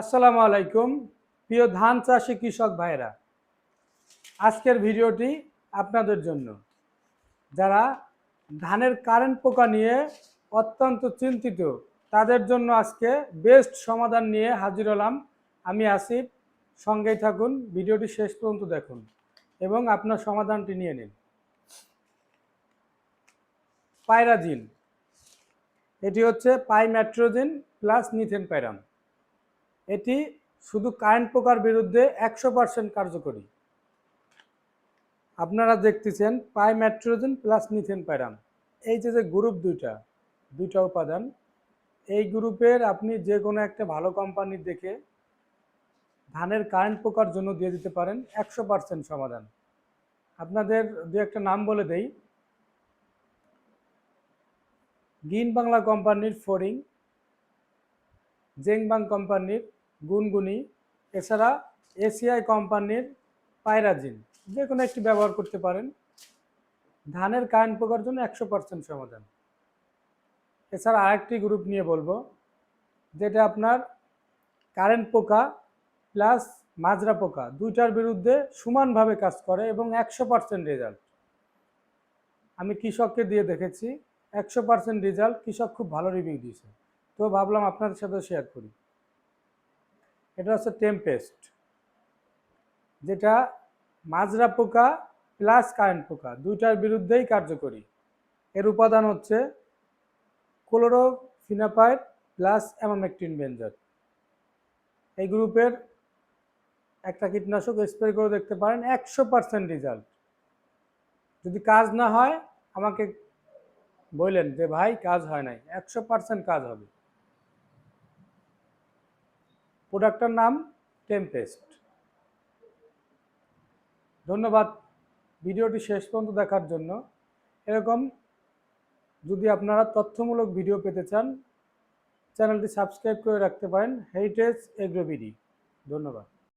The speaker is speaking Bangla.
আসসালামু আলাইকুম, প্রিয় ধান চাষি কৃষক ভাইরা আজকের ভিডিওটি আপনাদের জন্য। যারা ধানের কারেন্ট পোকা নিয়ে অত্যন্ত চিন্তিত, তাদের জন্য আজকে বেস্ট সমাধান নিয়ে হাজির হলাম আমি আসিফ। সঙ্গেই থাকুন, ভিডিওটি শেষ পর্যন্ত দেখুন এবং আপনার সমাধানটি নিয়ে নিন। পায়রাজিন এটি হচ্ছে পাইম্যাট্রোজিন প্লাস নিথেন প্যারাম এটি শুধু কারেন্ট পোকার বিরুদ্ধে একশো পার্সেন্ট কার্যকরী। আপনারা দেখতেছেন পাই ম্যাট্রোজেন প্লাস নিথেন প্যারাম এই যে যে গ্রুপ দুইটা দুইটা উপাদান, এই গ্রুপের আপনি যে কোনো একটা ভালো কোম্পানির দেখে ধানের কারেন্ট পোকার জন্য দিয়ে দিতে পারেন, একশো পার্সেন্ট সমাধান। আপনাদের দু একটা নাম বলে দেই। গ্রিন বাংলা কোম্পানির ফোরিং, জেংবাং কোম্পানির গুনগুনি, এছাড়া এসিআই কোম্পানির পায়রাজিন যে কোনো একটি ব্যবহার করতে পারেন। ধানের কারেন্ট পোকার জন্য একশো পার্সেন্ট সমাধান। এছাড়া আরেকটি গ্রুপ নিয়ে বলব, যেটা আপনার কারেন্ট পোকা প্লাস মাজরা পোকা, দুইটার বিরুদ্ধে সমানভাবে কাজ করে এবং একশো পার্সেন্ট রেজাল্ট। আমি কৃষককে দিয়ে দেখেছি, একশো পার্সেন্ট রেজাল্ট কৃষক খুব ভালো রিভিউ দিয়েছে। তো ভাবলাম আপনাদের সাথে শেয়ার করি। এটা হচ্ছে টেম্পেস্ট যেটা মাজরা পোকা প্লাস কারেন্ট পোকা, দুইটার বিরুদ্ধেই কার্যকরী। এর উপাদান হচ্ছে ক্লোরোফিনাপাইড প্লাস অ্যামামেকটিন বেঞ্জার এই গ্রুপের একটা কীটনাশক স্প্রে করে দেখতে পারেন, একশো পার্সেন্ট রেজাল্ট যদি কাজ না হয়, আমাকে বললেন যে, ভাই, কাজ হয় নাই। একশো পার্সেন্ট কাজ হবে। প্রোডাক্টটার নাম টেম্পেস্ট ধন্যবাদ ভিডিওটি শেষ পর্যন্ত দেখার জন্য। এরকম যদি আপনারা তথ্যমূলক ভিডিও পেতে চান, চ্যানেলটি সাবস্ক্রাইব করে রাখতে পারেন। হেরিটেজ এগ্রোবিডি ধন্যবাদ।